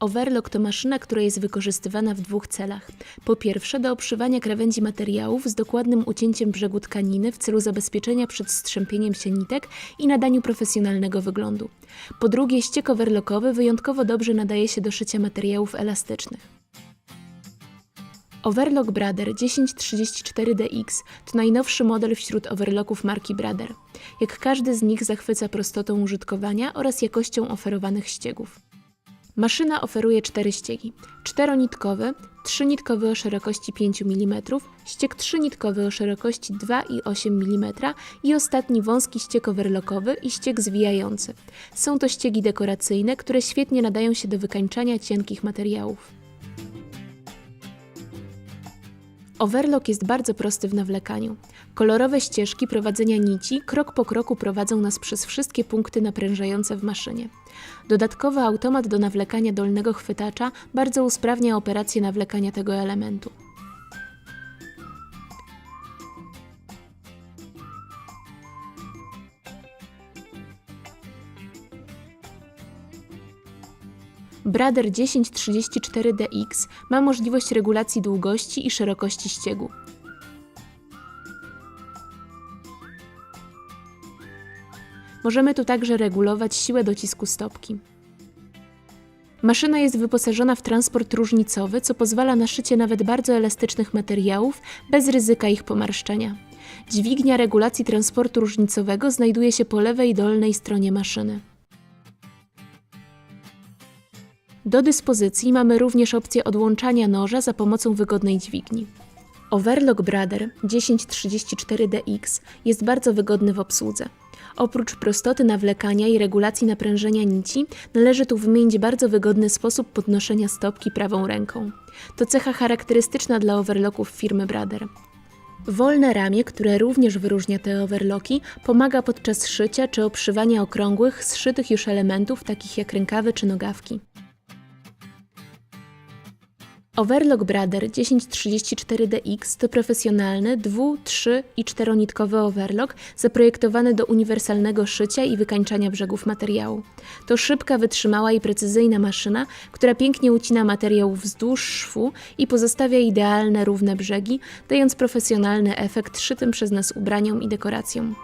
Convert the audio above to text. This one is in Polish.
Overlock to maszyna, która jest wykorzystywana w dwóch celach. Po pierwsze, do obszywania krawędzi materiałów z dokładnym ucięciem brzegu tkaniny w celu zabezpieczenia przed strzępieniem się nitek i nadaniu profesjonalnego wyglądu. Po drugie, ściek overlockowy wyjątkowo dobrze nadaje się do szycia materiałów elastycznych. Overlock Brother 1034DX to najnowszy model wśród overlocków marki Brother. Jak każdy z nich zachwyca prostotą użytkowania oraz jakością oferowanych ściegów. Maszyna oferuje cztery ściegi. Czteronitkowy, trzynitkowy o szerokości 5 mm, ścieg trzynitkowy o szerokości 2,8 mm i ostatni wąski ścieg overlockowy i ścieg zwijający. Są to ściegi dekoracyjne, które świetnie nadają się do wykańczania cienkich materiałów. Overlock jest bardzo prosty w nawlekaniu. Kolorowe ścieżki prowadzenia nici krok po kroku prowadzą nas przez wszystkie punkty naprężające w maszynie. Dodatkowy automat do nawlekania dolnego chwytacza bardzo usprawnia operację nawlekania tego elementu. Brother 1034DX ma możliwość regulacji długości i szerokości ściegu. Możemy tu także regulować siłę docisku stopki. Maszyna jest wyposażona w transport różnicowy, co pozwala na szycie nawet bardzo elastycznych materiałów bez ryzyka ich pomarszczenia. Dźwignia regulacji transportu różnicowego znajduje się po lewej dolnej stronie maszyny. Do dyspozycji mamy również opcję odłączania noża za pomocą wygodnej dźwigni. Overlock Brother 1034DX jest bardzo wygodny w obsłudze. Oprócz prostoty nawlekania i regulacji naprężenia nici, należy tu wymienić bardzo wygodny sposób podnoszenia stopki prawą ręką. To cecha charakterystyczna dla overlocków firmy Brother. Wolne ramię, które również wyróżnia te overlocki, pomaga podczas szycia czy obszywania okrągłych, zszytych już elementów takich jak rękawy czy nogawki. Overlock Brother 1034DX to profesjonalny dwu-, trzy- i czteronitkowy overlock zaprojektowany do uniwersalnego szycia i wykańczania brzegów materiału. To szybka, wytrzymała i precyzyjna maszyna, która pięknie ucina materiał wzdłuż szwu i pozostawia idealne, równe brzegi, dając profesjonalny efekt szytym przez nas ubraniom i dekoracjom.